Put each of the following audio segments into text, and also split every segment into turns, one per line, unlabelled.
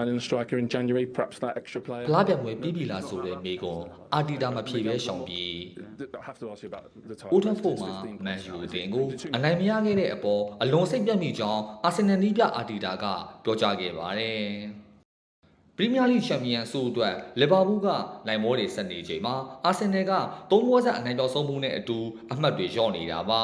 signing a striker in January, perhaps that extra player.
ဖလားပြန်ပွဲပြီးပြီလားဆိုတဲ့မေကွန်အာတီတာမဖြေပဲရှောင်ပြီး
I have to ask you about the title.
အိုထဖို့မှာမန်ယူအသင်းကိုအနိုင်မရခဲ့တဲ့အပေါ်အလွန်စိတ်ပြတ်မိကြောင်းအာဆင်နယ်နီးပြအာတီတာကပြောကြားခဲ့ပါတယ်ပရီးမီးယားလိချန်ပီယံဆုအတွက်လီဗာပူးကနိုင်မောတွေဆက်နေချိန်မှာအာဆင်နယ်ကသုံးပွဲဆက်အနိုင်ပြောဆုံးမှုနဲ့အတူအမှတ်တွေလျော့နေတာပါ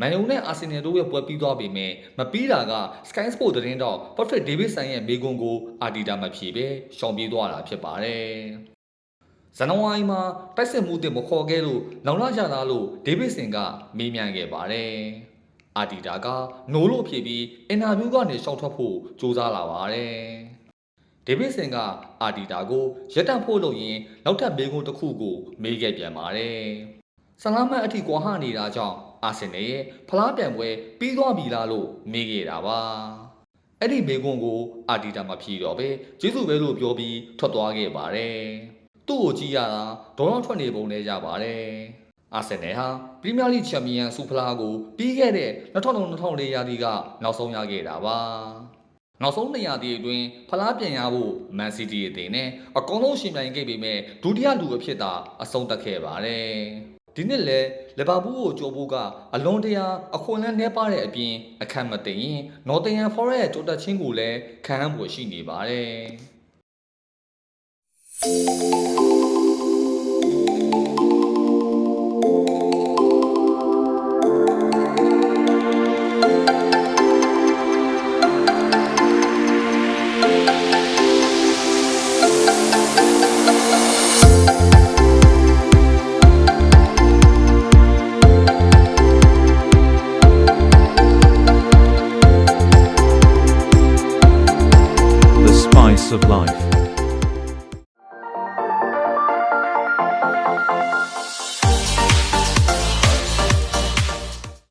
မန်ယူနဲ့အာဆင်နယ်တို့ရဲ့ပွဲပြီးသွားပေမဲ့မပြီးတာက Sky Sport သတင်းတော့ Patrick Davidson ရဲ့မေကွန်ကိုအာတီတာမဖြေပဲရှောင်ပြေးသွားတာဖြစ်ပါတယ်ဇန်နဝါရီမှာတိုက်စစ်မှုတင်မခေါ်ခဲ့လို့လောင်လာကြသားလို့ဒေးဗစ်ဆင်ကမေးမြန်းခဲ့ပါတယ်။အာတီတာကနိုးလို့ဖြေပြီးအင်တာဗျူးကနေရှောက်ထွက်ဖို့ကြိုးစားလာပါတယ်။ဒေးဗစ်ဆင်ကအာတီတာကိုရက်တန့်ဖို့လုပ်ရင်နောက်ထပ်မေးခွန်းတစ်ခုကိုမေးခဲ့ပြန်ပါတယ်။ဆလာမတ်အထိကွာဟနေတာကြောင့် အာဆင်နယ်ရဲ့ဖလားပြန်ပွဲပြီးသွားပြီလားလို့မေးခဲ့တာပါ။အဲ့ဒီမေးခွန်းကိုအာတီတာမဖြေတော့ပဲကျေးဇူးပဲလို့ပြောပြီးထွက်သွားခဲ့ပါတယ်။သူ့ကိုကြည့်ရတာဒေါ်တော်ထွက်နေပုံနဲ့ရပါတယ်။အာဆင်နယ်ဟာပရီးမီးယားလိချန်ပီယံဆူဖလားကိုပြီးခဲ့တဲ့2003-2004ရာသီကနောက်ဆုံးရခဲ့တာပါ။နောက်ဆုံးနေရာသီအတွင်းဖလားပြန်ရဖို့မန်စီးတီးအသင်းနဲ့အကောင်းဆုံးရှင်ပြိုင်ခဲ့ပေမဲ့ဒုတိယလူအဖြစ်သာအဆုံးသတ်ခဲ့ပါတယ်။ ဒီနှစ်လဲလီဗာပူးကိုကြိုးဖို့ကအလွန်တရာအခွင့်အလမ်းနှဲပါတဲ့အပြင်အခက်မသိရင်နော်တင်ယန်ဖော်ရက်ရဲ့ကြိုးတက်ချင်းကိုလည်းခံဟမ်းဖို့ရှိနေပါတယ်။
of life.